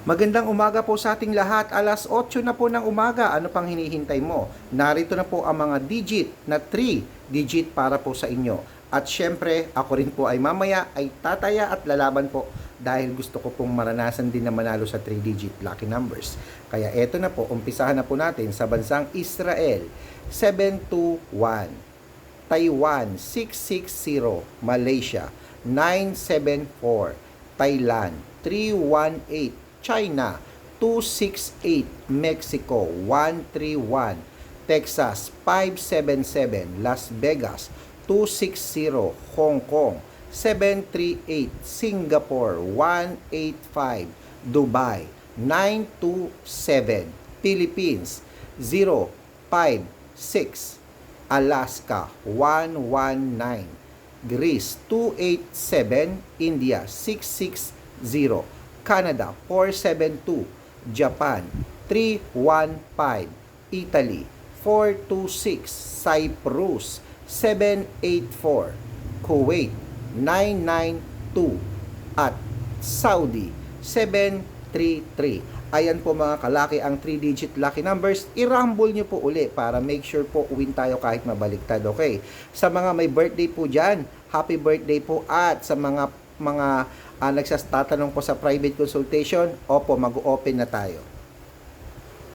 Magandang umaga po sa ating lahat. Alas 8 na po ng umaga. Ano pang hinihintay mo? Narito na po ang mga digit na 3 digit para po sa inyo. At syempre, ako rin po ay mamaya ay tataya at lalaban po dahil gusto ko pong maranasan din na manalo sa 3 digit lucky numbers. Kaya eto na po, umpisahan na po natin sa bansang Israel. 721 Taiwan 660, Malaysia 974, Thailand 318, China 268, Mexico 131, Texas 577, Las Vegas 260, Hong Kong 738, Singapore 185, Dubai 927, Philippines 056, Alaska 119, Greece 287, India 660, Canada 472, Japan 315, Italy 426, Cyprus 784, Kuwait 992, at Saudi 733. Ayan po mga kalaki ang 3-digit lucky numbers. I-rumble nyo po uli para make sure po win tayo kahit mabaliktad. Okay. Sa mga may birthday po dyan, happy birthday po. At sa mga mga uh, nagsastatanong po sa private consultation, opo, mag-open na tayo.